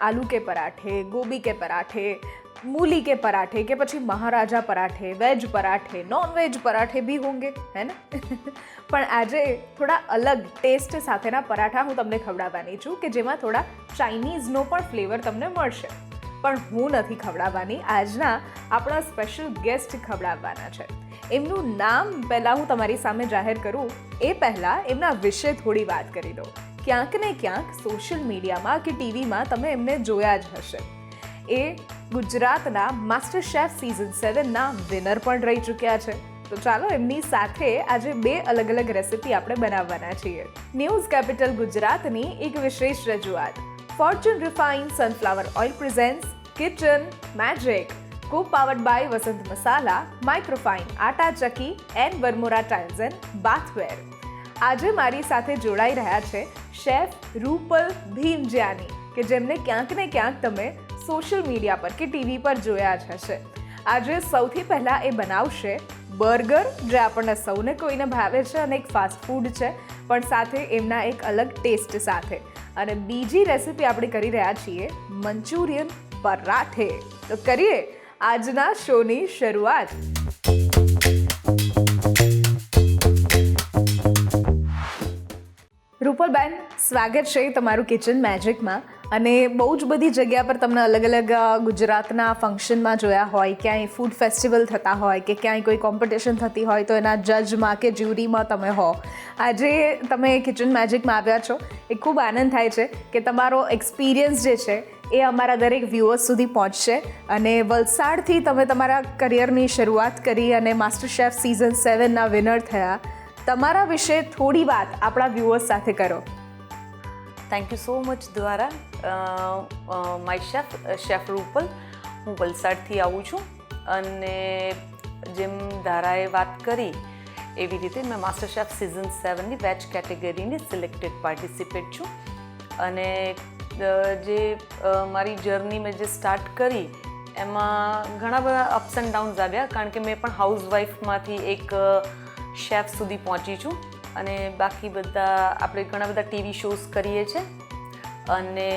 આલુ કે પરાઠે ગોબી કે પરાઠે મૂલી કે પરાઠે કે પછી મહારાજા પરાઠે વેજ પરાઠે નોન વેજ પરાઠે भी होंगे है ना પણ આજે થોડા અલગ ટેસ્ટ સાથેના પરાઠા હું તમને ખવડાવવાની છું કે જેમાં થોડા ચાઇનીઝનો પણ ફ્લેવર તમને મળશે પણ હું નથી ખવડાવવાની આજના આપણા સ્પેશિયલ ગેસ્ટ ખવડાવવાના છે એમનું નામ પહેલાં હું તમારી સામે જાહેર કરું એ પહેલાં એમના વિશે થોડી વાત કરી દઉં ક્યાંક ને ક્યાંક સોશિયલ મીડિયામાં કે ટીવીમાં તમે એમને જોયા જ હશે. એ ગુજરાતના માસ્ટર શેફ સિઝન સેવનના વિનર પણ રહી ચૂક્યા છે. તો ચાલો એમની સાથે આજે બે અલગ અલગ રેસિપી આપણે બનાવવાના છીએ. ન્યૂઝ કેપિટલ ગુજરાતની એક વિશેષ રજૂઆત. Fortune refine sunflower oil presents kitchen magic co powered by Vasant Masala microfine Atta Chakki and Varmora tiles and bathware આજે મારી સાથે જોડાઈ રહ્યા છે શેફ રૂપલ ભીમજ્યાની, કે જેમને ક્યાંક ને ક્યાંક તમે સોશિયલ મીડિયા પર કે ટીવી પર જોયા જ હશે. આજે સૌથી પહેલાં એ બનાવશે બર્ગર, જે આપણને સૌને કોઈને ભાવે છે અને એક ફાસ્ટ ફૂડ છે, પણ સાથે એમના એક અલગ ટેસ્ટ સાથે. અને બીજી રેસિપી આપણે કરી રહ્યા છીએ મંચુરિયન પરાઠે. તો કરીએ આજના શોની શરૂઆત. રૂપલબેન, સ્વાગત છે તમારું કિચન મેજિકમાં અને બહુ જ બધી જગ્યા પર તમને અલગ અલગ ગુજરાતના ફંક્શનમાં જોયા હોય, ક્યાંય ફૂડ ફેસ્ટિવલ થતા હોય કે ક્યાંય કોઈ કોમ્પિટિશન થતી હોય, તો એના જજમાં કે જ્યુરીમાં તમે હો. આજે તમે કિચન મેજિકમાં આવ્યા છો. એ ખૂબ આનંદ થાય છે કે તમારો એક્સપિરિયન્સ જે છે, એ અમારા દરેક વ્યૂઅર્સ સુધી પહોંચશે. અને વલસાડથી તમે તમારા કરિયરની શરૂઆત કરી અને માસ્ટર શેફ સિઝન સેવનના વિનર થયા. તમારા વિશે થોડી વાત આપણા વ્યુઅર્સ સાથે કરો. થેન્ક યુ સો મચ દ્વારા માય શેફ શેફ રૂપલ હું વલસાડથી આવું છું અને જેમ ધારાએ વાત કરી, એવી રીતે મેં માસ્ટર શેફ સિઝન સેવનની વેજ કેટેગરીની સિલેક્ટેડ પાર્ટિસિપેટ છું. અને જે મારી જર્ની મેં જે સ્ટાર્ટ કરી, એમાં ઘણા બધા અપ્સ એન્ડ ડાઉન્સ આવ્યા. કારણ કે મેં પણ હાઉસવાઈફમાંથી એક શેફ સુધી પહોંચી છું અને બાકી બધા આપણે ઘણા બધા ટીવી શોઝ કરીએ છીએ અને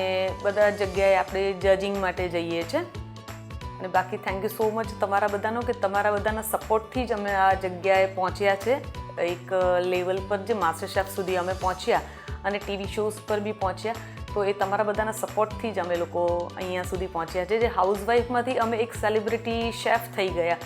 બધા જગ્યાએ આપણે જજિંગ માટે જઈએ છીએ અને બાકી થેન્ક યુ સો મચ તમારા બધાનો કે તમારા બધાના સપોર્ટથી જ અમે આ જગ્યાએ પહોંચ્યા છે. એક લેવલ પર જે માસ્ટર શેફ સુધી અમે પહોંચ્યા અને ટીવી શોઝ પર બી પહોંચ્યા. તો એ તમારા બધાના સપોર્ટથી જ અમે લોકો અહીંયા સુધી પહોંચ્યા છે. જે હાઉસવાઈફમાંથી અમે એક સેલિબ્રિટી શેફ થઈ ગયા.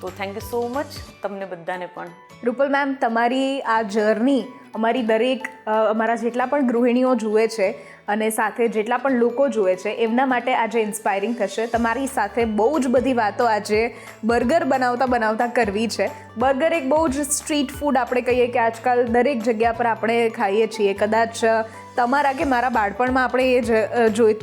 તો થેન્ક યુ સો મચ તમને બધાને પણ. રૂપલ મેમ તમારી આ જર્ની અમારી દરેક અમારા જેટલા પણ ગૃહિણીઓ જુએ છે અને સાથે જેટલા પણ લોકો જુએ છે, એમના માટે આજે ઇન્સ્પાયરિંગ થશે. તમારી સાથે બહુ જ બધી વાતો આજે બર્ગર બનાવતા બનાવતા કરવી છે. બર્ગર એક બહુ જ સ્ટ્રીટ ફૂડ આપણે કહીએ કે આજકાલ દરેક જગ્યા પર આપણે ખાઈએ છીએ. કદાચ તમારા કે મારા બાળપણમાં આપણે એ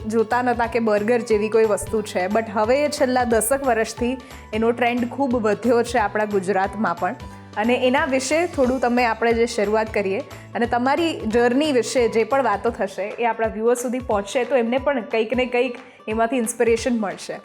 જોતા નહોતા કે બર્ગર જેવી કોઈ વસ્તુ છે. બટ હવે છેલ્લા દસક વર્ષથી એનો ટ્રેન્ડ ખૂબ વધ્યો છે આપણા ગુજરાતમાં પણ. અને એના વિશે થોડું તમે આપણે જે શરૂઆત કરીએ, અને તમારી જર્ની વિશે જે પણ વાતો થશે એ આપણા વ્યૂઅર સુધી પહોંચશે, તો એમને પણ કંઈક ને કંઈક એમાંથી ઇન્સ્પિરેશન મળશે.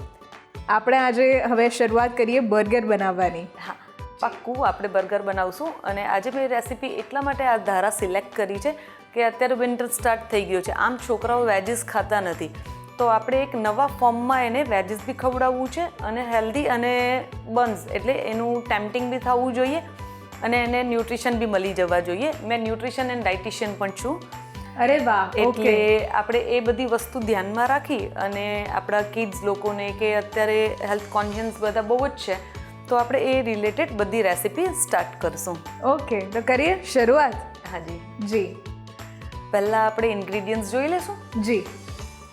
આપણે આજે હવે શરૂઆત કરીએ બર્ગર બનાવવાની. હા. પાક્કું આપણે બર્ગર બનાવશું અને આજે મેં રેસીપી એટલા માટે આ ધારા સિલેક્ટ કરી છે કે અત્યારે વિન્ટર સ્ટાર્ટ થઈ ગયો છે. આમ છોકરાઓ વેજીસ ખાતા નથી. તો આપણે એક નવા ફોર્મમાં એને વેજીસ બી ખવડાવવું છે અને હેલ્ધી અને બન્સ એટલે એનું ટેમ્પટિંગ બી થવું જોઈએ અને એને ન્યુટ્રિશન બી મળી જવા જોઈએ. મેં ન્યુટ્રિશન એન્ડ ડાયટિશિયન પણ છું. અરે વાહ એટલે આપણે એ બધી વસ્તુ ધ્યાનમાં રાખી અને આપણા કિડ્સ લોકોને કે અત્યારે હેલ્થ કોન્શિયન્સ બધા બહુ જ છે. તો આપણે એ રિલેટેડ બધી રેસીપી સ્ટાર્ટ કરશું. ઓકે તો કરીએ શરૂઆત? હાજી. જી. પહેલાં આપણે ઇન્ગ્રીડિયન્ટ્સ જોઈ લેશું જી.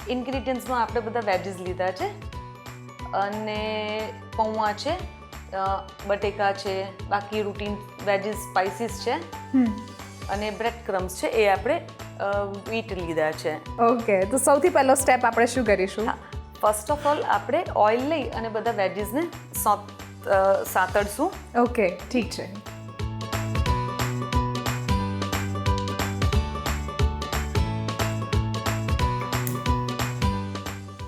ઇન્ગ્રીડિયન્ટ્સમાં આપણે બધા વેજીસ લીધા છે. અને પૌવા છે બટેકા છે બાકી રૂટીન વેજીસ સ્પાઇસીસ છે. અને બ્રેડ ક્રમ્સ છે એ આપણે વીટ લીધા છે. ઓકે તો સૌથી પહેલો સ્ટેપ આપણે શું કરીશું? ફર્સ્ટ ઓફ ઓલ આપણે ઓઇલ લઈ અને બધા વેજીસને સોત અ, સાતળશું. ઓકે ઠીક છે.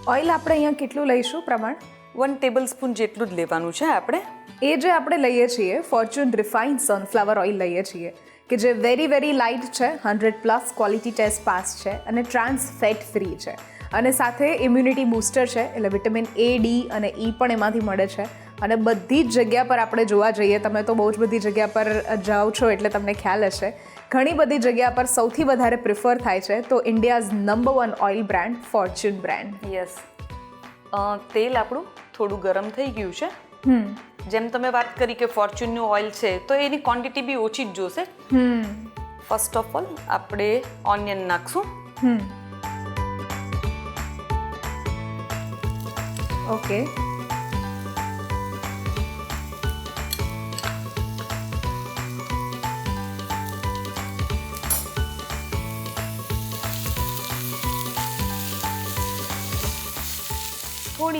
ઓઇલ આપણે અહીંયા કેટલું લઈશું પ્રમાણ? વન ટેબલ સ્પૂન જેટલું જ લેવાનું છે આપણે. એ જે આપણે લઈએ છીએ ફોર્ચ્યુન રિફાઇન સનફ્લાવર ઓઇલ લઈએ છીએ કે જે વેરી વેરી લાઇટ છે hundred plus quality test pass છે અને ટ્રાન્સ ફેટ ફ્રી છે. અને સાથે ઇમ્યુનિટી બૂસ્ટર છે એટલે વિટામિન એ ડી અને ઈ પણ એમાંથી મળે છે. અને બધી જ જગ્યા પર આપણે જોવા જઈએ તમે તો બહુ જ બધી જગ્યા પર જાઓ છો એટલે તમને ખ્યાલ હશે. ઘણી બધી જગ્યા પર સૌથી વધારે પ્રિફર થાય છે તો India's number one oil brand Fortune brand yes તેલ આપણું થોડું ગરમ થઈ ગયું છે. હમ. જેમ તમે વાત કરી કે ફોર્ચ્યુનનું ઓઇલ છે તો એની ક્વોન્ટિટી બી ઓછી જ જોશે. હમ. ફર્સ્ટ ઓફ ઓલ આપણે ઓનિયન નાખશું. ઓકે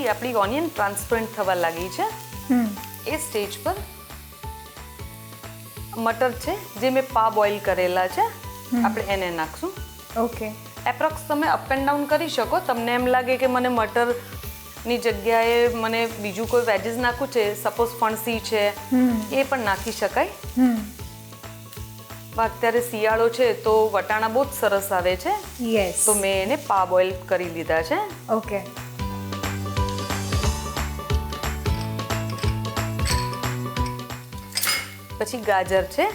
થોડી આપણી ઓનિયન ટ્રાન્સપરન્ટ થવા લાગી છે. એ સ્ટેજ પર મટર છે જે મેં પા બોઇલ કરેલા છે. આપણે એને નાખશું. ઓકે. એપ્રોક્સ તમે અપ એન્ડ ડાઉન કરી શકો. તમને એમ લાગે કે મને મટરની જગ્યાએ મને બીજું કોઈ વેજીસ નાખવું છે સપોઝ ફણસી છે એ પણ નાખી શકાય. અત્યારે શિયાળો છે તો વટાણા બહુ જ સરસ આવે છે. યસ તો મેં એને પા બોઇલ કરી લીધા છે. ઓકે. પછી ગાજર છે.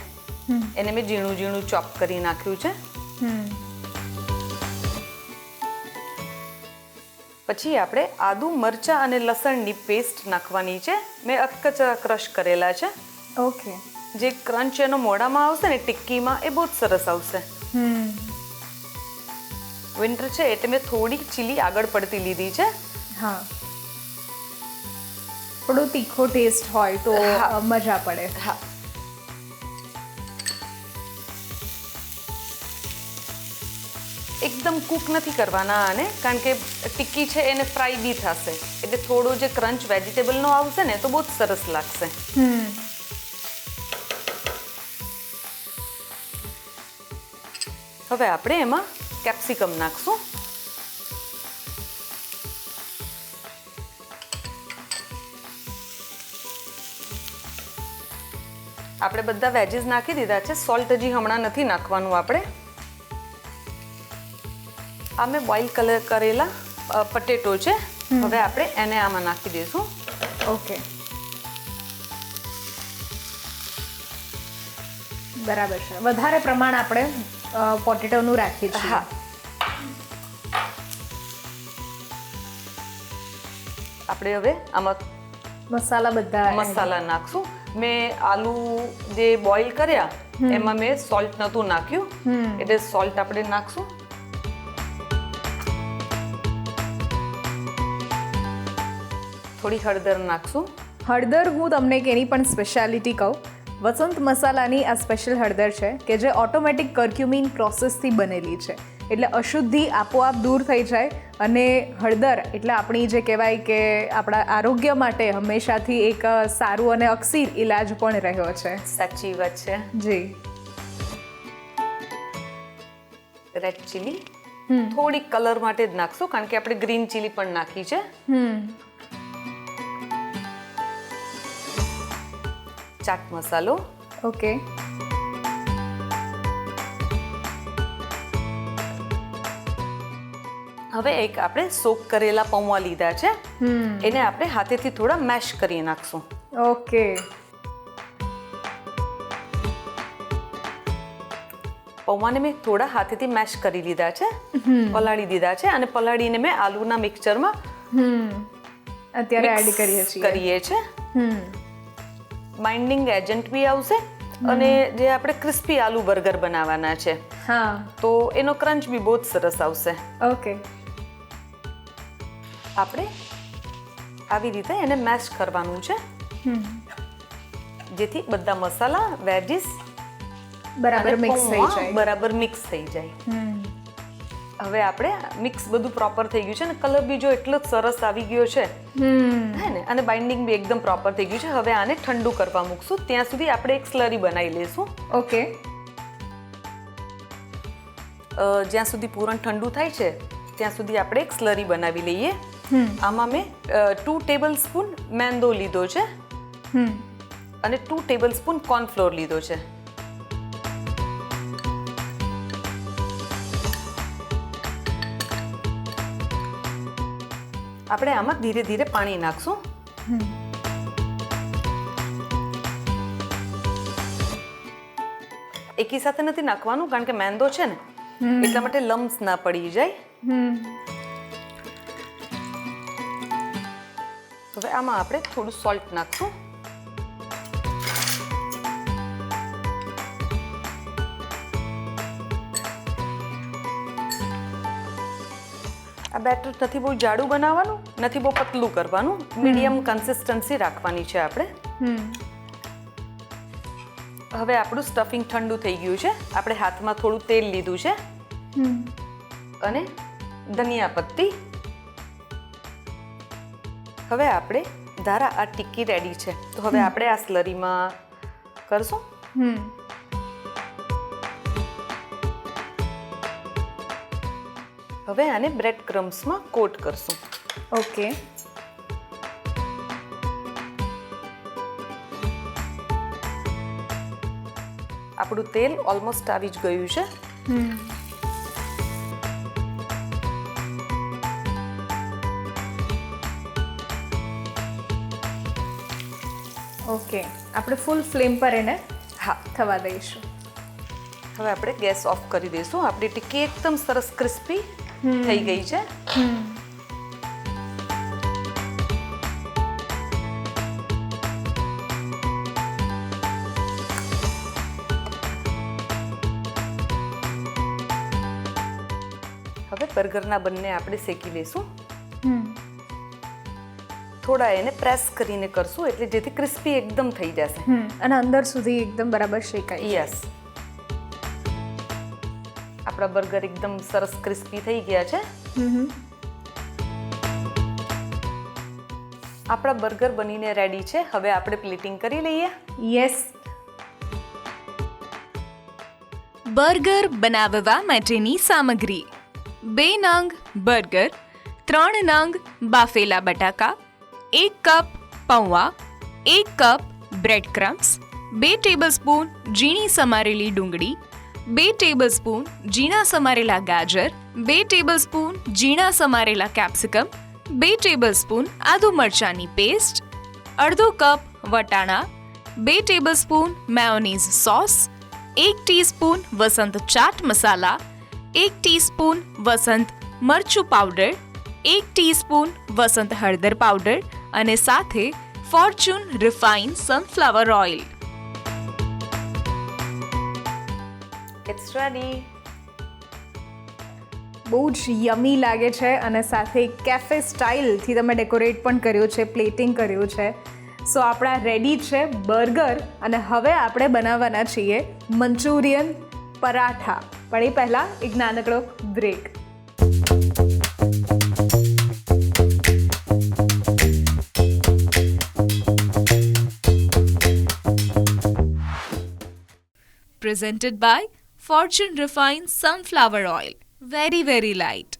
એને મેં ઝીણું ઝીણું ચોપ કરી નાખ્યું છે. પછી આપણે આદુ મરચાં અને લસણની પેસ્ટ નાખવાની છે. મેં અધકચરા ક્રશ કરેલા છે. ઓકે જે ક્રંચ એનો મોઢામાં આવશે ને ટિક્કીમાં એ બહુ જ સરસ આવશે. વિન્ટર છે એટલે મેં થોડી ચીલી આગળ પડતી લીધી છે. હા. થોડો તીખો ટેસ્ટ હોય તો. મજા પડે. હા. એકદમ કૂક નથી કરવાના આને કારણ કે ટિક્કી છે એને ફ્રાય બી થશે. એટલે થોડો જે ક્રંચ વેજીટેબલનો આવશે ને તો બહુ જ સરસ લાગશે. હમ. હવે આપણે એમાં કેપ્સિકમ નાખશું. આપણે બધા વેજીસ નાખી દીધા છે સોલ્ટ હજી હમણાં નથી નાખવાનું આપણે. આ મેં બોઇલ કલર કરેલા પટેટો છે. હવે આપણે એને આમાં નાખી દઈશું. ઓકે. બરાબર છે. વધારે પ્રમાણ આપણે પોટેટોનું રાખીએ છીએ. હા. આપણે હવે આમાં મસાલા બધા મસાલા નાખશું. મેં આલુ જે બોઇલ કર્યા એમાં મેં સોલ્ટ નહોતું નાખ્યું. એટલે સોલ્ટ આપણે નાખશું. થોડી હળદર નાખશું. હળદર હું તમને એક એની પણ સ્પેશિયાલિટી કહું. વસંત મસાલાની આ સ્પેશિયલ હળદર છે કે જે ઓટોમેટિક કર્ક્યુમિન પ્રોસેસથી બનેલી છે. એટલે અશુદ્ધિ આપોઆપ દૂર થઈ જાય અને હળદર એટલે આપણી જે કહેવાય કે આપણા આરોગ્ય માટે હંમેશાથી એક સારું અને અક્ષીર ઈલાજ પણ રહ્યો છે. સાચી વાત છે. જી. Red chilli hmm. થોડી કલર માટે જ નાખશું કારણ કે આપણે ગ્રીન ચીલી પણ નાખી છે. હમ. ચાટ મસાલો ઓકે હવે એક આપણે સોક કરેલા પૌવા લીધા છે. એને આપણે હાથેથી થોડા મેશ કરી નાખશું. ઓકે. પૌવાને મેં થોડા હાથેથી મેશ કરી લીધા છે. પલાળી દીધા છે અને પલાળીને મેં આલુના મિક્સચરમાં અત્યારે એડ કરીએ છીએ. કરીએ છે હમ. બાઇન્ડિંગ એજન્ટ બી આવશે અને જે આપણે ક્રિસ્પી આલુ બર્ગર બનાવવાના છે. હા. તો એનો ક્રંચ બી બહુ જ સરસ આવશે. ઓકે. આપણે આવી રીતે એને મેશ કરવાનું છે. જેથી બધા મસાલા વેજીસ બરાબર મિક્સ થઈ જાય. બરાબર મિક્સ થઈ જાય. હવે આપણે મિક્સ બધું પ્રોપર થઈ ગયું છે અને કલર બી જો એટલો જ સરસ આવી ગયો છે. હે ને? અને બાઇન્ડિંગ બી એકદમ પ્રોપર થઈ ગયું છે. હવે આને ઠંડુ કરવા મૂકશું. ત્યાં સુધી આપણે એક સ્લરી બનાવી લઈશું. ઓકે જ્યાં સુધી પૂરણ ઠંડુ થાય છે ત્યાં સુધી આપણે એક સ્લરી બનાવી લઈએ. આમાં મેં ટુ ટેબલ સ્પૂન મેંદો લીધો છે. અને ટુ ટેબલ સ્પૂન કોર્નફ્લોર લીધો છે. આપણે આમાં ધીરે ધીરે પાણી નાખશું. એકી સાથે નથી નાખવાનું કારણ કે મેંદો છે ને એટલા માટે લમ્સ ના પડી જાય. હવે આમાં આપણે થોડું સોલ્ટ નાખશું. બેટર નથી બહુ જાડું બનાવવાનું નથી બહુ પતલું કરવાનું. મીડિયમ કન્સિસ્ટન્સી રાખવાની છે આપણે. હવે આપણું સ્ટફિંગ ઠંડુ થઈ ગયું છે. આપણે હાથમાં થોડું તેલ લીધું છે. અને ધનિયા પત્તી. હવે આપણે ધારા આ ટિક્કી રેડી છે. તો હવે આપણે આ સ્લરીમાં કરશું. હમ. હવે આને બ્રેડ ક્રમ્સમાં કોટ કરશું. ઓકે. આપણું તેલ ઓલમોસ્ટ આવી જ ગયું છે. ઓકે. આપણે ફૂલ ફ્લેમ પર એને હા. થવા દઈશું. હવે આપણે ગેસ ઓફ કરી દઈશું. આપણી ટિક્કી એકદમ સરસ ક્રિસ્પી થઈ ગઈ છે? હવે બર્ગરના બંને આપણે શેકી લઈશું. હમ. થોડા એને પ્રેસ કરીને કરશું એટલે જેથી ક્રિસ્પી એકદમ થઈ જશે. હમ. અને અંદર સુધી એકદમ બરાબર શેકાય યસ આપણા બર્ગર એકદમ સરસ ક્રિસ્પી થઈ ગયા છે. આપણા બર્ગર બનીને રેડી છે. હવે આપણે પ્લેટિંગ કરી લઈએ. યસ બર્ગર બનાવવા માટેની સામગ્રી. બે નંગ બર્ગર ત્રણ નંગ બાફેલા બટાકા એક કપ પૌવા એક કપ બ્રેડ ક્રમ્સ બે ટેબલસ્પૂન ઝીણી સમારેલી ડુંગળી બે ટેબલસ્પૂન ઝીણા સમારેલા ગાજર, બે ટેબલસ્પૂન ઝીણા સમારેલા કેપ્સિકમ બે ટેબલસ્પૂન આદુ મરચાંની પેસ્ટ અડધો કપ વટાણા, બે ટેબલસ્પૂન મેયોનીઝ સોસ એક ટીસ્પૂન વસંત ચાટ મસાલા, એક ટીસ્પૂન વસંત મરચું પાવડર એક ટીસ્પૂન વસંત હળદર પાવડર અને સાથે Fortune refine sunflower oil it's ready બહુ જ યમી લાગે છે અને સાથે કેફે સ્ટાઇલથી તમે ડેકોરેટ પણ કર્યું છે પ્લેટિંગ કર્યું છે. સો આપણા રેડી છે બર્ગર અને હવે આપણે બનાવવાના છીએ મંચુરિયન પરાઠા. પણ એ પહેલાં એક નાનકડો break presented by Fortune Refined Sunflower Oil. Very, very light.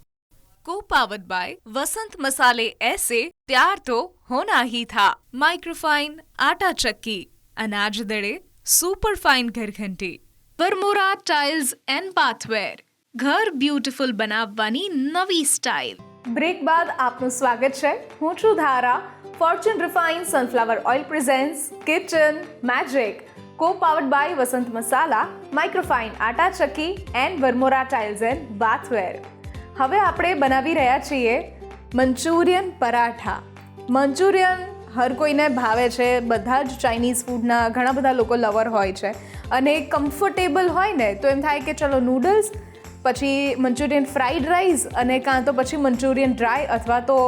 Co-powered by Vasant Masale ऐसे प्यार तो होना ही था माइक्रोफाइन आटा चक्की अनाज दड़े सुपर फाइन घर घंटी વરમોરા ટાઇલ્સ એન્ડ બાથવેર ઘર બ્યુટીફુલ બનાવવાની નવી સ્ટાઇલ બ્રેક બાદ આપનું સ્વાગત છે હું છું Dhara fortune refine sunflower oil presents kitchen magic co powered by Vasant Masala microfine Atta Chakki and Varmora tiles and bathware હવે આપણે બનાવી રહ્યા છીએ મંચુરિયન પરાઠા. મંચુરિયન હર કોઈને ભાવે છે, બધા જ ચાઇનીઝ ફૂડના ઘણા બધા લોકો લવર હોય છે. અને કમ્ફર્ટેબલ હોય ને, તો એમ થાય કે ચલો નૂડલ્સ પછી મંચુરિયન ફ્રાઈડ રાઈસ અને કાં તો પછી મંચુરિયન ડ્રાય અથવા તો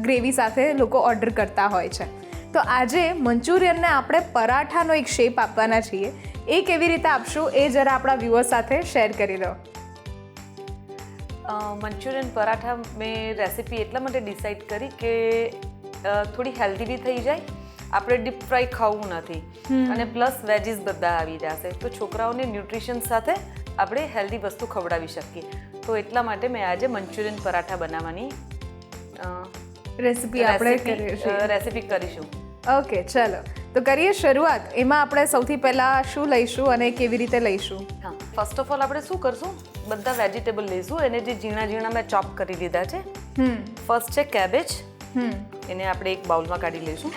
ગ્રેવી સાથે લોકો ઓર્ડર કરતા હોય છે. તો આજે મંચુરિયનને આપણે પરાઠાનો એક શેપ આપવાના છીએ. એ કેવી રીતે આપશું એ જરા આપણા વ્યુઅર્સ સાથે શેર કરી દો. મંચુરિયન પરાઠા મેં રેસીપી એટલા માટે ડિસાઈડ કરી કે થોડી હેલ્ધી બી થઈ જાય આપણે ડીપ ફ્રાય ખાવું નથી. અને પ્લસ વેજીસ બધા આવી જશે. તો છોકરાઓને ન્યુટ્રિશન સાથે આપણે હેલ્ધી વસ્તુ ખવડાવી શકીએ. તો એટલા માટે મેં આજે મંચુરિયન પરાઠા બનાવવાની રેસિપી આપણે રેસીપી કરીશું. ઓકે ચલો. તો કરીએ શરૂઆત. એમાં આપણે સૌથી પહેલાં શું લઈશું અને કેવી રીતે લઈશું? હા ફર્સ્ટ ઓફ ઓલ આપણે શું કરશું? બધા વેજીટેબલ લઈશું. એને જે ઝીણા ઝીણા મેં ચોપ કરી લીધા છે. હમ. ફર્સ્ટ છે કેબેજ હમ. એને આપણે એક બાઉલમાં કાઢી લઈશું.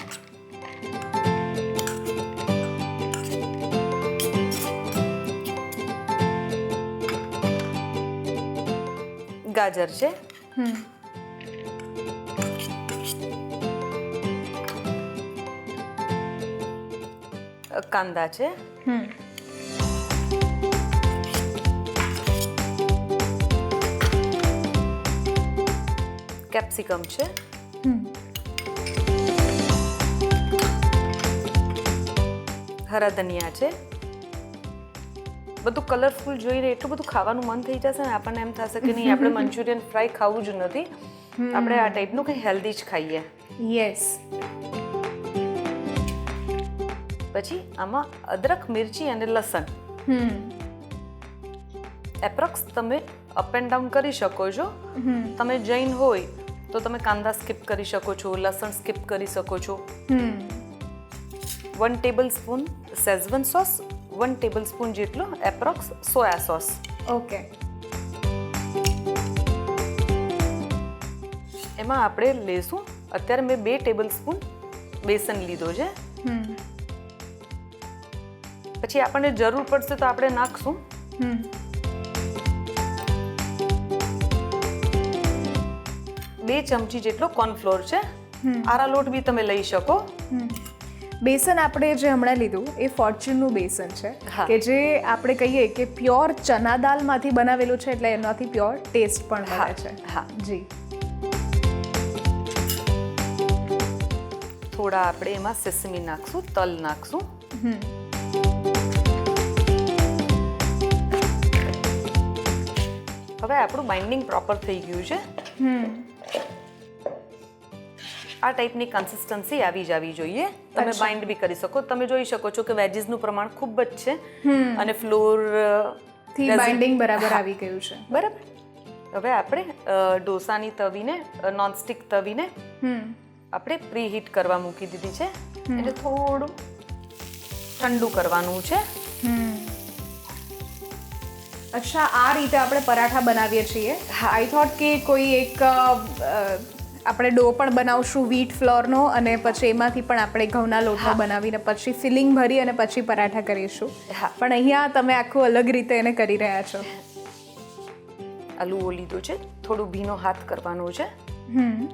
ગાજર છે. હમ. કાંદા છે. હમ. કેપ્સિકમ છે. હરા ધનિયા છે. બધું કલરફુલ જોઈને એટલું બધું ખાવાનું મન થઈ જશે ને આપણને એમ થશે કે નહીં આપણે મંચુરિયન ફ્રાય ખાવું જ નથી. આપણે આ ટાઈપનું કંઈ હેલ્ધી જ ખાઈએ. યસ પછી આમાં અદરક મિરચી અને લસણ. એપ્રોક્સ તમે અપ એન્ડ ડાઉન કરી શકો છો. તમે જૈન હોય તો તમે કાંદા સ્કીપ કરી શકો છો લસણ સ્કીપ કરી શકો છો. One tablespoon Schezwan sauce one tablespoon જેટલો એપ્રોક્સ સોયા સોસ ઓકે એમાં આપણે લેશું. અત્યારે મેં બે ટેબલ સ્પૂન બેસન લીધો છે. પછી આપણને જરૂર પડશે તો આપણે નાખશું. બે ચમચી જેટલો કોર્નફ્લોર છે. આરા લોટ બી તમે લઈ શકો. હમ. બેસન આપણે જે હમણાં લીધું એ ફોર્ચ્યુનનું બેસન છે. કે જે આપણે કહીએ કે પ્યોર ચના દાલમાંથી બનાવેલું છે એટલે એનાથી પ્યોર ટેસ્ટ પણ હા, મળે છે. હા. જી. થોડા આપણે એમાં સેસમી નાખશું તલ નાખશું. હમ. હવે આપણું બાઇન્ડિંગ પ્રોપર થઈ ગયું છે. આ ટાઈપની કન્સિસ્ટન્સી આવી જ આવી જોઈએ. તમે બાઇન્ડ બી કરી શકો. તમે જોઈ શકો છો કે વેજીસનું પ્રમાણ ખૂબ જ છે. અને ફ્લોરથી બાઇન્ડિંગ બરાબર આવી ગયું છે. બરાબર. હવે આપણે ઢોસાની તવીને નોનસ્ટિક તવીને આપણે પ્રીહીટ કરવા મૂકી દીધી છે. એટલે થોડું ઠંડુ કરવાનું છે. હમ. અચ્છા આ રીતે આપણે પરાઠા બનાવીએ છીએ. આઈ થોટ કે કોઈ એક આપણે ડો પણ બનાવશું વીટ ફ્લોરનો અને પછી એમાંથી પણ આપણે ઘઉંના લોટનો બનાવીને પછી ફિલિંગ ભરી અને પછી પરાઠા કરીશું. પણ અહીંયા તમે આખું અલગ રીતે એને કરી રહ્યા છો. આલુઓ લીધો છે થોડું ભીનો હાથ કરવાનો છે. હમ.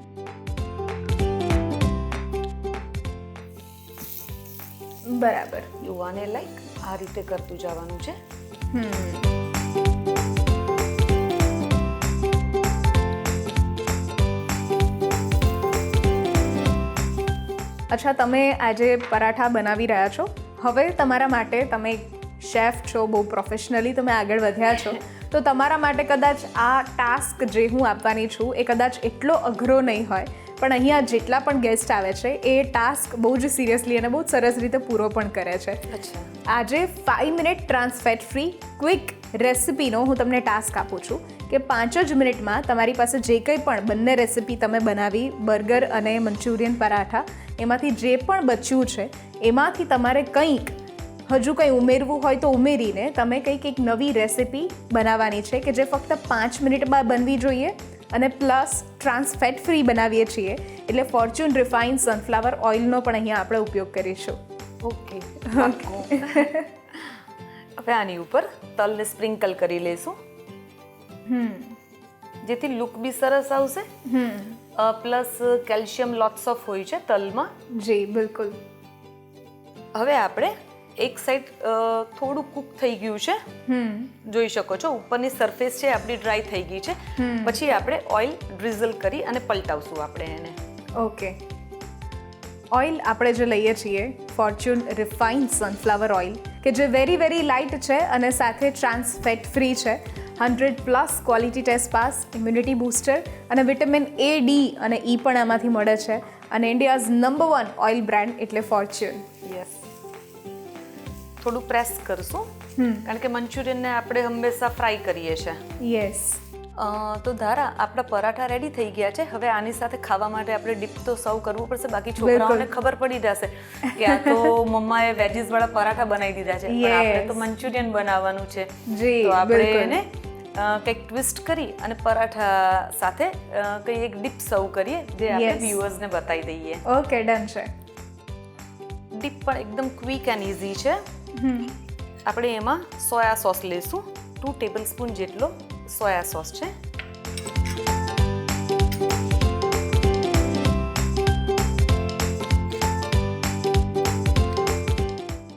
બરાબર. યુવાને લાઈક આ રીતે કરતું જવાનું છે. અચ્છા તમે આજે પરાઠા બનાવી રહ્યા છો? હવે તમારા માટે તમે શેફ છો બહુ પ્રોફેશનલી તમે આગળ વધ્યા છો. તો તમારા માટે કદાચ આ ટાસ્ક જે હું આપવાની છું એ કદાચ એટલો અઘરો નહીં હોય પણ અહીંયા જેટલા પણ ગેસ્ટ આવે છે એ ટાસ્ક બહુ જ સિરિયસલી અને બહુ સરસ રીતે પૂરો પણ કરે છે. આજે five minute trans fat free quick રેસિપીનો હું તમને ટાસ્ક આપું છું કે પાંચ જ મિનિટમાં તમારી પાસે જે કંઈ પણ બંને રેસિપી તમે બનાવી બર્ગર અને મંચુરિયન પરાઠા એમાંથી જે પણ બચ્યું છે એમાંથી તમારે કંઈક હજુ કંઈ ઉમેરવું હોય તો ઉમેરીને તમે કંઈક એક નવી રેસિપી બનાવવાની છે કે જે ફક્ત પાંચ મિનિટમાં બનવી જોઈએ અને પ્લસ ટ્રાન્સફેટ ફ્રી બનાવીએ છીએ. એટલે ફોર્ચ્યુન રિફાઇન સનફ્લાવર ઓઇલનો પણ અહીંયા આપણે ઉપયોગ કરીશું. ઓકે હવે આની ઉપર તલને સ્પ્રિંકલ કરી હમ. જેથી લુક બી સરસ આવશે. Hmm. Plus calcium lots of હોય છે તલમાં. જી બિલકુલ. હવે આપણે એક સાઈડ થોડું કૂક થઈ ગયું છે. જોઈ શકો છો ઉપરની સરફેસ છે આપણી ડ્રાય થઈ ગઈ છે. પછી આપણે ઓઇલ ડ્રિઝલ કરી અને પલટાવશું આપણે એને. ઓકે. ઓઇલ આપણે જે લઈએ છીએ ફોર્ચ્યુન રિફાઇન્ડ સનફ્લાવર ઓઇલ કે જે વેરી વેરી લાઇટ છે અને સાથે ટ્રાન્સ ફેટ ફ્રી છે. Hundred plus quality test pass immunity booster અને વિટામિન એ ડી અને ઈ પણ આમાંથી મળે છે. અને India's number one oil brand એટલે ફોર્ચ્યુન યસ થોડું પ્રેસ કરશું કારણ કે મંચુરિયનને આપણે હંમેશા ફ્રાય કરીએ છીએ. યસ અ, તો ધારા આપણા પરાઠા રેડી થઈ ગયા છે. હવે આની સાથે ખાવા માટે આપણે ડીપ તો સર્વ કરવું પડશે બાકી છોકરાઓને ખબર પડી જશે કે આ તો મમ્માએ વેજીસ વાળા પરાઠા બનાવી દીધા છે. પણ આપણે તો મંચુરિયન બનાવવાનું છે. તો આપણે એને કંઈક ટ્વિસ્ટ કરી અને પરાઠા સાથે કંઈ એક ડીપ સર્વ કરીએ જે આપણે વ્યુઅર્સને બતાવી દઈએ. ઓકે ડન છે. ડીપ પણ એકદમ ક્વિક એન્ડ ઇઝી છે. આપણે એમાં સોયા સોસ લઈશું ટુ ટેબલ સ્પૂન જેટલો સોયા સોસ છે.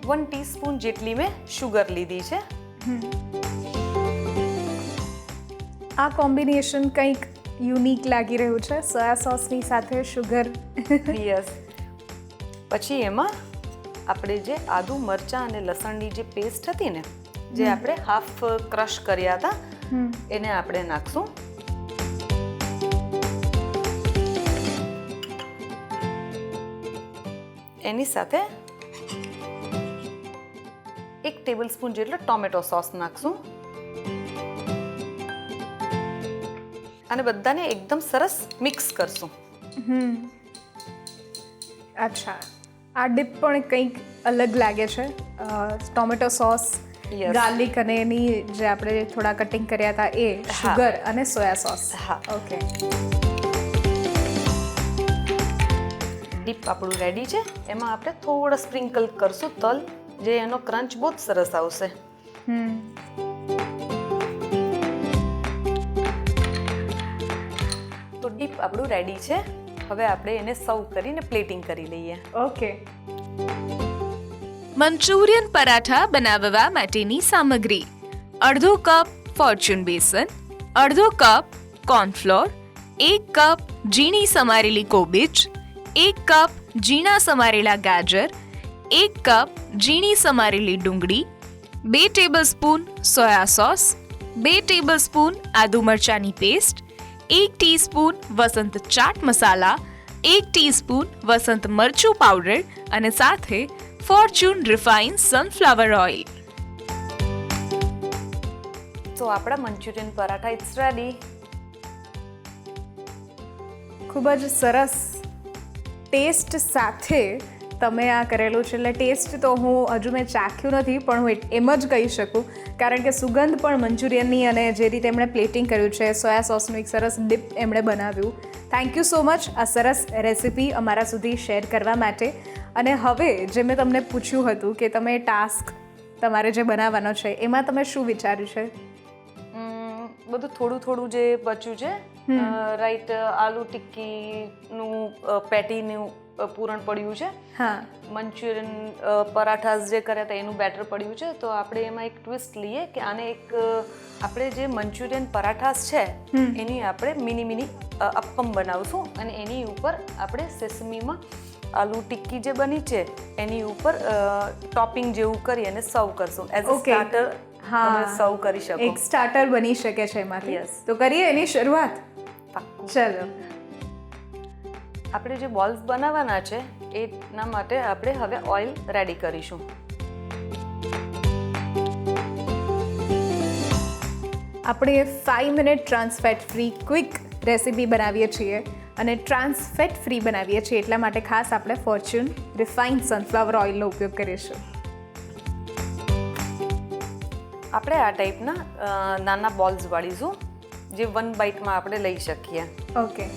વન ટીસ્પૂન જેટલી મેં શુગર લીધી છે. આ કોમ્બિનેશન કંઈક યુનિક લાગી રહ્યું છે. સોયા સોસની સાથે શુગર યસ પછી એમાં આપણે જે આદુ મરચાં અને લસણની જે પેસ્ટ હતી ને જે આપણે હાફ ક્રશ કર્યા હતા એને આપણે નાખશું. એની સાથે એક ટેબલ સ્પૂન જેટલો ટોમેટો સોસ નાખશું. અને બધાને એકદમ સરસ મિક્સ કરશું. અચ્છા. આ ડીપ પણ કંઈક અલગ લાગે છે. ટોમેટો સોસ ગાર્લિક અને એની જે આપણે થોડા કટિંગ કર્યા હતા એ શુગર અને સોયા સોસ. હા. ઓકે. ડીપ આપણું રેડી છે. એમાં આપણે થોડા સ્પ્રિંકલ કરશું તલ જે એનો ક્રંચ બહુ જ સરસ આવશે. તો આપણું રેડી છે. હવે આપણે એને સર્વ કરીને પ્લેટિંગ કરી લઈએ. ઓકે મંચુરિયન પરાઠા બનાવવા માટેની સામગ્રી. અડધો કપ ફોર્ચ્યુન બેસન અડધો કપ કોર્નફ્લોર એક કપ ઝીણી સમારેલી કોબીજ એક કપ ઝીણા સમારેલા ગાજર એક કપ ઝીણી સમારેલી ડુંગળી બે ટેબલસ્પૂન સોયા સોસ બે ટેબલસ્પૂન આદુ મરચાંની પેસ્ટ એક ટીસ્પૂન વસંત ચાટ મસાલા, એક ટીસ્પૂન વસંત મરચું પાવડર અને સાથે ફોર્ચ્યુન રિફાઇન સનફ્લાવર ઓઇલ તો આપણા મંચુરિયન પરાઠા ઇટ્સ રેડી ખૂબ જ સરસ ટેસ્ટ સાથે તમે આ કરેલું છે એટલે ટેસ્ટ તો હું હજુ મેં ચાખ્યું નથી પણ હું એમ જ કહી શકું. કારણ કે સુગંધ પણ મંચુરિયનની અને જે રીતે એમણે પ્લેટિંગ કર્યું છે સોયા સોસનું એક સરસ ડીપ એમણે બનાવ્યું. થેન્ક યુ સો મચ આ સરસ રેસિપી અમારા સુધી શેર કરવા માટે. અને હવે જે મેં તમને પૂછ્યું હતું કે તમે ટાસ્ક તમારે જે બનાવવાનો છે એમાં તમે શું વિચાર્યું છે? બધું થોડું થોડું જે બચ્યું છે રાઈટ આલુ ટિક્કીનું પેટીનું પૂરણ પડ્યું છે. હા. મંચુરિયન પરાઠાસ જે કર્યા હતા એનું બેટર પડ્યું છે. તો આપણે એમાં એક ટ્વિસ્ટ લઈએ કે આને એક આપણે જે મંચુરિયન પરાઠાસ છે એની આપણે મિની મિની અપ્પમ બનાવશું. અને એની ઉપર આપણે સેસમીમાં આલુ ટિક્કી જે બની છે એની ઉપર ટોપિંગ જેવું કરી અને સર્વ કરશું. As a. સ્ટાર્ટર હા. સર્વ કરી શકો. એક સ્ટાર્ટર બની શકે છે એમાંથી. તો કરીએ એની શરૂઆત. ચલો. આપણે જે બોલ્સ બનાવવાના છે એના માટે આપણે હવે ઓઇલ રેડી કરીશું. આપણે five minute trans fat free quick recipe બનાવીએ છીએ અને ટ્રાન્સફેટ ફ્રી બનાવીએ છીએ એટલા માટે ખાસ આપણે ફોર્ચ્યુન રિફાઇન્ડ સનફ્લાવર ઓઇલનો ઉપયોગ કરીશું. આપણે આ ટાઈપના નાના બોલ્સ વાળીશું જે વન બાઇટમાં આપણે લઈ શકીએ. ઓકે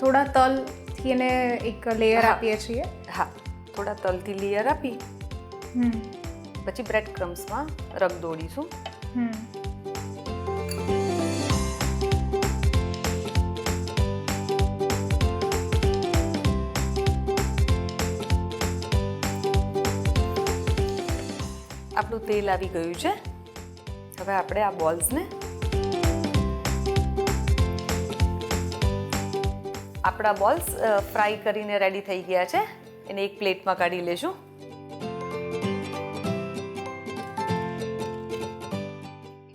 થોડા તલથી એને એક લેયર આપીએ છીએ. હા થોડા તલથી લેયર આપી. પછી બ્રેડ ક્રમ્સમાં રગ દોડીશું આપણું તેલ આવી ગયું છે. હવે આપણે આ બોલ્સને આપણા બોલ્સ ફ્રાય કરીને રેડી થઈ ગયા છે. એને એક પ્લેટમાં કાઢી લેશું.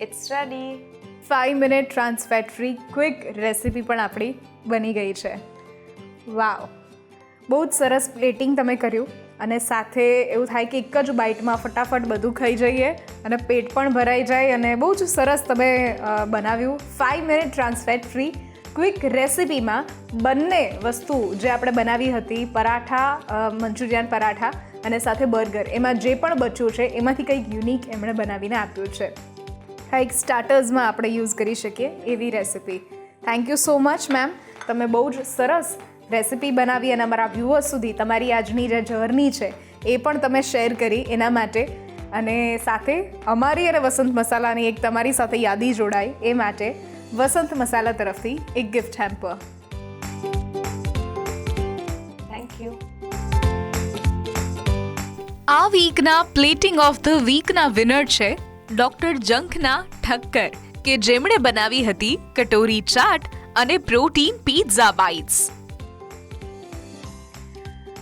It's ready five minute trans fat free quick recipe પણ આપણી બની ગઈ છે. વાવ બહુ જ સરસ પ્લેટિંગ તમે કર્યું અને સાથે એવું થાય કે એક જ બાઇટમાં ફટાફટ બધું ખાઈ જઈએ અને પેટ પણ ભરાઈ જાય અને બહુ જ સરસ તમે બનાવ્યું. Five minute trans fat free quick રેસિપીમાં બંને વસ્તુ જે આપણે બનાવી હતી, પરાઠા મંચુરિયન પરાઠા અને સાથે બર્ગર, એમાં જે પણ બચ્યું છે, એમાંથી કંઈક યુનિક એમણે બનાવીને આપ્યું છે. કંઈક સ્ટાર્ટર્સમાં આપણે યુઝ કરી શકીએ એવી recipe thank you so much ma'am તમે બહુ જ સરસ રેસિપી બનાવી અને અમારા વ્યુઅર્સ સુધી તમારી આજની જે જર્ની છે, એ પણ તમે શેર કરી એના માટે. અને સાથે અમારી અને વસંત મસાલાની એક તમારી સાથે યાદી જોડાય એ માટે વસંત મસાલા તરફથી એક ગિફ્ટ હેમ્પર થેન્ક યુ આ વીકના પ્લેટિંગ ઓફ ધ વીકના વિનર છે ડોક્ટર જંખના ઠક્કર કે જેમણે બનાવી હતી કટોરી ચાટ અને પ્રોટીન પીઝા બાઇટ્સ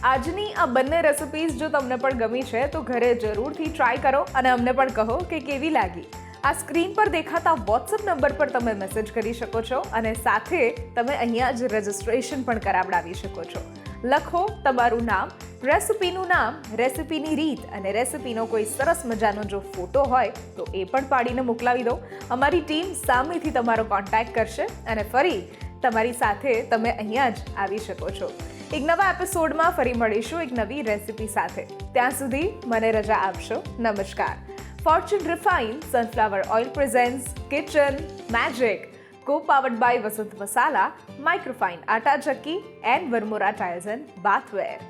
આજની આ બંને રેસિપીઝ જો તમને પણ ગમી છે તો ઘરે જરૂરથી ટ્રાય કરો અને અમને પણ કહો કે કેવી લાગી. આ સ્ક્રીન પર દેખાતા વોટ્સઅપ નંબર પર તમે મેસેજ કરી શકો છો અને સાથે તમે અહીંયા જ રજિસ્ટ્રેશન પણ કરાવડાવી શકો છો. લખો તમારું નામ રેસિપીનું નામ રેસિપીની રીત અને રેસિપીનો કોઈ સરસ મજાનો જો ફોટો હોય તો એ પણ પાડીને મોકલાવી દો. અમારી ટીમ સામેથી તમારો કોન્ટેક્ટ કરશે અને ફરી તમારી સાથે તમે અહીંયા જ આવી શકો છો. એક નવા એપિસોડમાં ફરી મળીશું એક નવી રેસિપી સાથે. ત્યાં સુધી મને રજા આપશો. નમસ્કાર. Fortune Refined Sunflower Oil presents Kitchen Magic, co powered by Vasant Masala, Microfine Atta Chakki, and Vermora Tiles and Bathware.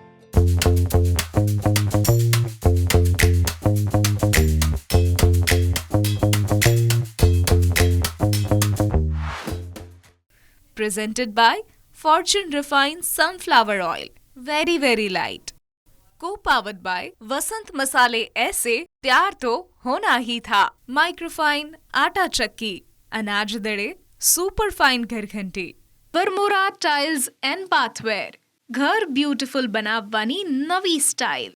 Presented by Fortune Refined Sunflower Oil, very, very light. Co powered by Vasant Masale Essay, Pyar To होना ही था microfine आटा चक्की अनाज दड़े super fine ઘરઘંટી Varmora tiles and bathware ઘર beautiful બનાવવાની નવી style